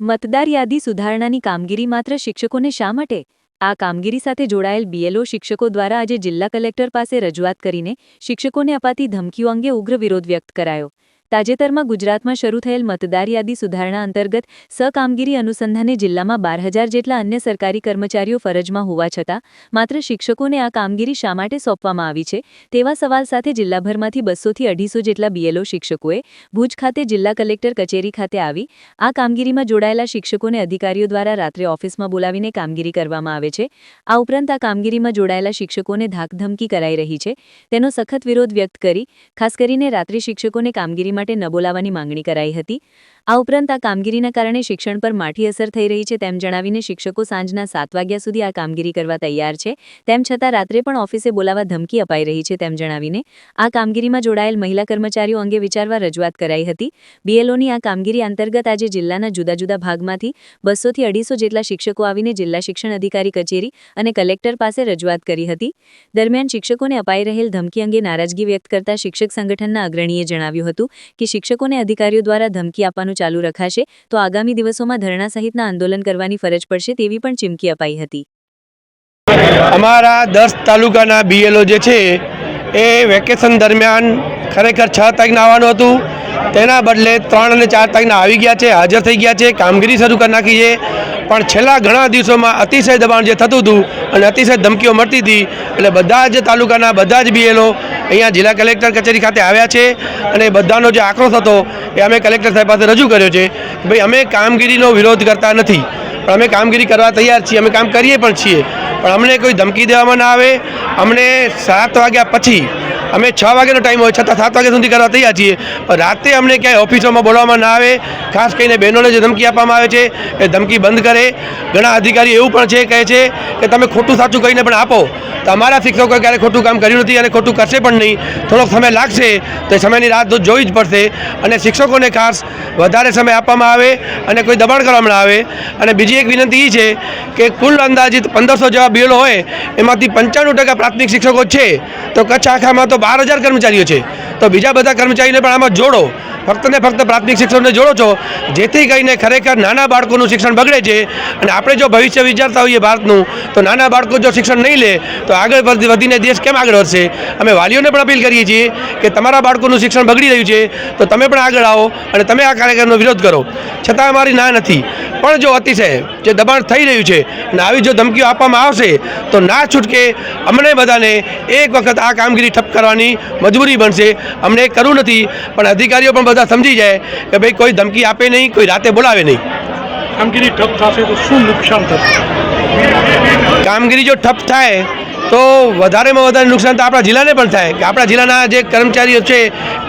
મતદાર યાદી સુધારણાની કામગીરી માત્ર શિક્ષકોને શા માટે? આ કામગીરી સાથે જોડાયેલ બીએલઓ શિક્ષકો દ્વારા આજે જિલ્લા કલેક્ટર પાસે રજૂઆત કરીને શિક્ષકોને અપાતી ધમકીઓ અંગે ઉગ્ર વિરોધ વ્યક્ત કરાયો. તાજેતરમાં ગુજરાતમાં શરૂ થયેલ મતદાર યાદી સુધારણા અંતર્ગત સકામગીરી અનુસંધાને જિલ્લામાં બાર હજાર જેટલા અન્ય સરકારી કર્મચારીઓ ફરજમાં હોવા છતાં, માત્ર શિક્ષકોને આ કામગીરી શા માટે સોંપવામાં આવી છે, તેવા સવાલ સાથે જિલ્લાભરમાંથી બસોથી અઢીસો જેટલા બીએલઓ શિક્ષકોએ ભુજ ખાતે જિલ્લા કલેક્ટર કચેરી ખાતે આવી, આ કામગીરીમાં જોડાયેલા શિક્ષકોને અધિકારીઓ દ્વારા રાત્રે ઓફિસમાં બોલાવીને કામગીરી કરવામાં આવે છે, આ ઉપરાંત આ કામગીરીમાં જોડાયેલા શિક્ષકોને ધાકધમકી કરાઈ રહી છે, તેનો સખત વિરોધ વ્યક્ત કરી, ખાસ કરીને રાત્રિ શિક્ષકોને કામગીરી માટે ન બોલાવવાની માંગણી કરાઈ હતી. આ ઉપરાંત આ કામગીરીના કારણે શિક્ષણ પર માઠી અસર થઈ રહી છે તેમ જણાવીને શિક્ષકો સાંજના સાત વાગ્યા સુધી આ કામગીરી કરવા તૈયાર છે. તેમ છતાં રાત્રે પણ ઓફિસે બોલાવવા ધમકી અપાઈ રહી છે તેમ જણાવીને આ કામગીરીમાં જોડાયેલ મહિલા કર્મચારીઓ અંગે વિચારવા રજૂઆત કરાઈ હતી. બીએલઓની આ કામગીરી અંતર્ગત આજે જિલ્લાના જુદા જુદા ભાગમાંથી બસોથી અઢીસો જેટલા શિક્ષકો આવીને જિલ્લા શિક્ષણ અધિકારી કચેરી અને કલેક્ટર પાસે રજૂઆત કરી હતી. દરમિયાન શિક્ષકોને અપાઈ રહેલ ધમકી અંગે નારાજગી વ્યક્ત કરતા શિક્ષક સંગઠનના અગ્રણીએ જણાવ્યું હતું કે શિક્ષકોને અધિકારીઓ દ્વારા ધમકી આપવાનું ચાલુ રખાશે, તો આગામી દિવસોમાં ધરણા સહિતના આંદોલન કરવાની ફરજ પડશે તેવી પણ ચીમકી અપાઈ હતી. અમારા દસ તાલુકાના બીએલઓ જે છે, એ વેકેશન દરમિયાન ખરેખર છ તારીખના આવવાનું હતું. તેના બદલે ત્રણ અને ચાર તારીખના આવી ગયા છે, હાજર થઈ ગયા છે, કામગીરી શરૂ કરી નાખી છે. પણ છેલ્લા ઘણા દિવસોમાં અતિશય દબાણ જે થતું હતું અને અતિશય ધમકીઓ મળતી હતી, એટલે બધા જ તાલુકાના બધા જ બીએલઓ અહીંયા જિલ્લા કલેક્ટર કચેરી ખાતે આવ્યા છે અને બધાનો જે આક્રોશ હતો એ અમે કલેક્ટર સાહેબ પાસે રજૂ કર્યો છે ભાઈ, અમે કામગીરીનો વિરોધ કરતા નથી. પણ અમે કામગીરી કરવા તૈયાર છીએ, અમે કામ કરીએ પણ છીએ. પણ અમને કોઈ ધમકી દેવામાં ના આવે. અમને સાત વાગ્યા પછી અમે છ વાગ્યાનો ટાઈમ હોય, છતાં સાત વાગ્યા સુધી કરવા તૈયાર છીએ. પણ રાતે અમને ક્યાંય ઓફિસોમાં બોલાવવામાં ના આવે. ખાસ કરીને બહેનોને જે ધમકી આપવામાં આવે છે, એ ધમકી બંધ કરે. ઘણા અધિકારી એવું પણ છે, કહે છે કે તમે ખોટું સાચું કહીને પણ આપો. તો અમારા શિક્ષકોએ ક્યારે ખોટું કામ કર્યું નથી અને ખોટું કરશે પણ નહીં. થોડોક સમય લાગશે તો સમયની રાહ તો જોવી જ પડશે. અને શિક્ષકોને ખાસ વધારે સમય આપવામાં આવે અને કોઈ દબાણ કરવામાં આવે. અને બીજી એક વિનંતી એ છે કે કુલ અંદાજિત પંદરસો જેવા બિલો હોય, એમાંથી પંચાણું ટકા પ્રાથમિક શિક્ષકો છે. તો કચ્છ આખામાં તો બાર હજાર કર્મચારીઓ છે. તો બીજા બધા કર્મચારીને પણ આમાં જોડો. ફક્ત ને ફક્ત પ્રાથમિક શિક્ષણને જોડો છો. જેથી કરીને ખરેખર નાના બાળકોનું શિક્ષણ બગડે છે અને આપણે જો ભવિષ્ય વિચારતા હોઈએ ભારતનું, તો નાના બાળકો જો શિક્ષણ નહીં લે, તો આગળ વધી- વધીને દેશ કેમ આગળ વધશે? અમે વાલીઓને પણ અપીલ કરીએ છીએ કે તમારા બાળકોનું શિક્ષણ બગડી રહ્યું છે, તો તમે પણ આગળ આવો અને તમે આ કાર્યક્રમનો વિરોધ કરો. છતાં અમારી ના નથી. પણ જો અતિશય, જે દબાણ થઈ રહ્યું છે અને આવી જો ધમકીઓ આપવામાં આવશે, તો ના છૂટકે અમને બધાને એક વખત આ કામગીરી ઠપ કરવાની મજબૂરી બનશે. અમને કરવું નથી પણ અધિકારીઓ પણ બધા સમજી જાય કે ભાઈ કોઈ ધમકી આપે નહીં કોઈ રાતે બોલાવે નહીં. કામગીરી ઠપ થશે તો શું નુકસાન થશે? કામગીરી જો ઠપ થાય તો વધારેમાં વધારે નુકસાન તો આપણા જિલ્લાને પણ થાય કે આપણા જિલ્લાના જે કર્મચારીઓ છે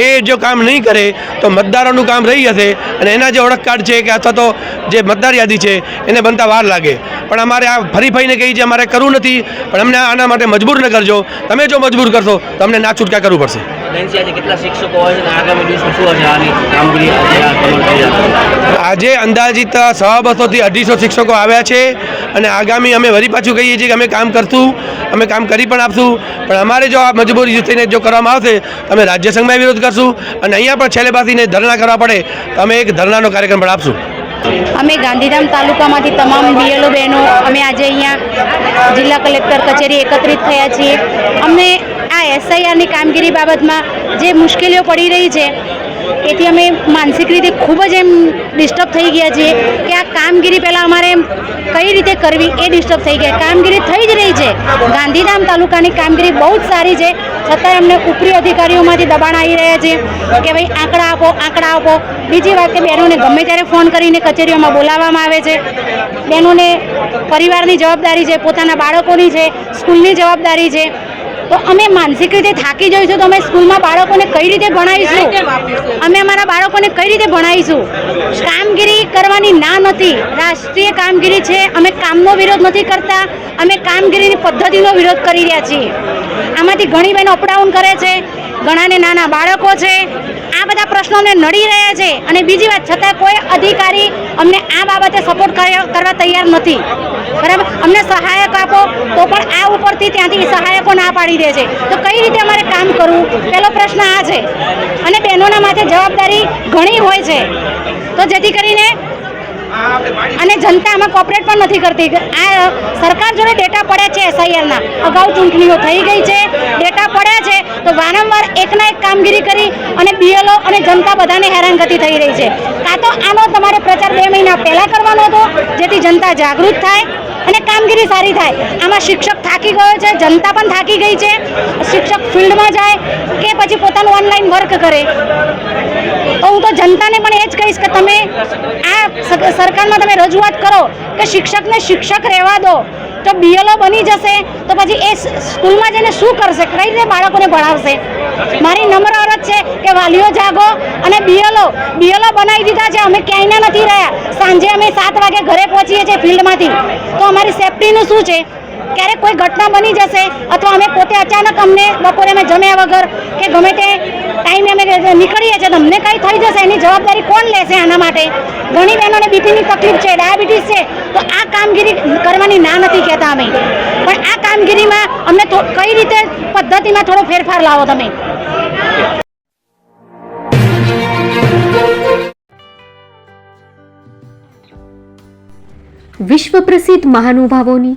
એ જો કામ નહીં કરે તો મતદારોનું કામ રહી જશે અને એના જે ઓળખ કાર્ડ છે કે અથવા તો જે મતદાર યાદી છે એને બનતા વાર લાગે. પણ અમારે આ ફરી ફરીને કહી છે અમારે કરવું નથી પણ અમને આના માટે મજબૂર ન કરજો. તમે જો મજબૂર કરશો તો અમને ના છૂટકા કરવું પડશે. બેન્સી આજે કેટલા શિક્ષકો હોય છે આગામી દિવસમાં શું હશે? આની કામગીરી આજે આ કમર થઈ જશે. આજે અંદાજિત સવા બસોથી અઢીસો શિક્ષકો આવ્યા છે અને આગામી અમે વરી પાછું કહીએ છીએ કે અમે કામ કરશું અમે કામ કરી પણ આપશું. પણ અમારે જો આ મજબૂરી થઈને જો કરવામાં આવશે તો અમે રાજ્ય સંઘમાં વિરોધ કરશું અને અહીંયા પણ છેલ્લે બાસીને ધરણા કરવા પડે તો અમે એક ધરણાનો કાર્યક્રમ પણ આપશું. અમે ગાંધીધામ તાલુકામાંથી તમામ બીએલઓ બહેનો અમે આજે અહીંયા જિલ્લા કલેક્ટર કચેરી એકત્રિત થયા છીએ. અમને એસઆઈઆરની કામગીરી બાબતમાં જે મુશ્કેલીઓ પડી રહી છે, એથી અમે માનસિક રીતે ખૂબ જ એમ ડિસ્ટર્બ થઈ ગયા છીએ કે આ કામગીરી પહેલાં અમારે કઈ રીતે કરવી એ ડિસ્ટર્બ થઈ ગયા. કામગીરી થઈ જ રહી છે. ગાંધીધામ તાલુકાની કામગીરી બહુ જ સારી છે. છતાંય અમને ઉપરી અધિકારીઓમાંથી દબાણ આવી રહ્યા છે કે ભાઈ આંકડા આપો આંકડા આપો. બીજી વાત કે બહેનોને ગમે ત્યારે ફોન કરીને કચેરીઓમાં બોલાવવામાં આવે છે. બહેનોને પરિવારની જવાબદારી છે, પોતાના બાળકોની છે, સ્કૂલની જવાબદારી છે. તો અમે માનસિક રીતે થાકી જઈશું તો અમે સ્કૂલમાં બાળકોને કઈ રીતે ભણાવીશું? અમે અમારા બાળકોને કઈ રીતે ભણાવીશું? કામગીરી કરવાની ના નથી. રાષ્ટ્રીય કામગીરી છે. અમે કામનો વિરોધ નથી કરતા. અમે કામગીરીની પદ્ધતિનો વિરોધ કરી રહ્યા છીએ. આમાંથી ઘણી બહેનો અપડાઉન કરે છે. ઘણાને નાના બાળકો છે. આ બધા પ્રશ્નો અમને નડી રહ્યા છે અને બીજી વાત, છતાં કોઈ અધિકારી અમને આ બાબતે સપોર્ટ કરવા તૈયાર નથી. બરાબર? અમને સહાયક આપો, તો પણ આ ઉપરથી ત્યાંથી સહાયકો ના પાડી દે છે. તો કઈ રીતે અમારે કામ કરવું? પહેલો પ્રશ્ન આ છે. અને બહેનોના માથે જવાબદારી ઘણી હોય છે. તો જેથી કરીને અને જનતા આમાં કોપરેટ પણ નથી કરતી. આ સરકાર જોડે ડેટા પડ્યા છે એસઆઈઆરના અગાઉ ચૂંટણીઓ થઈ ગઈ છે ડેટા પડ્યા છે, તો વારંવાર એકના એક કામગીરી કરી અને બીએલઓ અને જનતા બધાને હેરાનગતિ થઈ રહી છે. કાં તો આનો તમારે પ્રચાર બે મહિના પહેલાં કરવાનો હતો, જેથી જનતા જાગૃત થાય અને કામગીરી સારી થાય. આમાં શિક્ષક થાકી ગયો છે, જનતા પણ થાકી ગઈ છે. શિક્ષક ફિલ્ડમાં જાય કે પછી પોતાનું ઓનલાઈન વર્ક કરે. તો હું તો જનતાને પણ એ જ કહીશ કે તમે આ સરકારમાં તમે રજૂઆત કરો કે શિક્ષકને શિક્ષક રહેવા દો. જો બીએલઓ બની જશે તો પછી એ સ્કૂલમાં જઈને શું કરશે? કઈ રીતે બાળકોને ભણાવશે? મારી નમ્ર અરજ છે કે વાલીઓ જાગો અને બીએલઓ બીએલઓ બનાવી દીધા છે. અમે ક્યાંયના નથી રહ્યા. સાંજે અમે સાત વાગે ઘરે પહોંચીએ છીએ ફિલ્ડમાંથી. તો અમારી સેફટીનું શું છે? ક્યારેક કોઈ ઘટના બની જશે અથવા અમે પોતે અચાનક અમને બપોરે અમે જમ્યા વગર કે ગમે તે ટાઈમે અમે નીકળીએ છીએ. તમને કંઈ થઈ જશે? એની જવાબદારી કોણ લેશે આના માટે? ઘણી બહેનોને બીપીની તકલીફ છે, ડાયાબિટીસ છે. તો આ કામગીરી કરવાની ના નથી કહેતા અમે. પણ આ કામગીરીમાં અમને કઈ રીતે પદ્ધતિમાં થોડો ફેરફાર લાવો તમે? વિશ્વ પ્રસિદ્ધ મહાનુભાવોની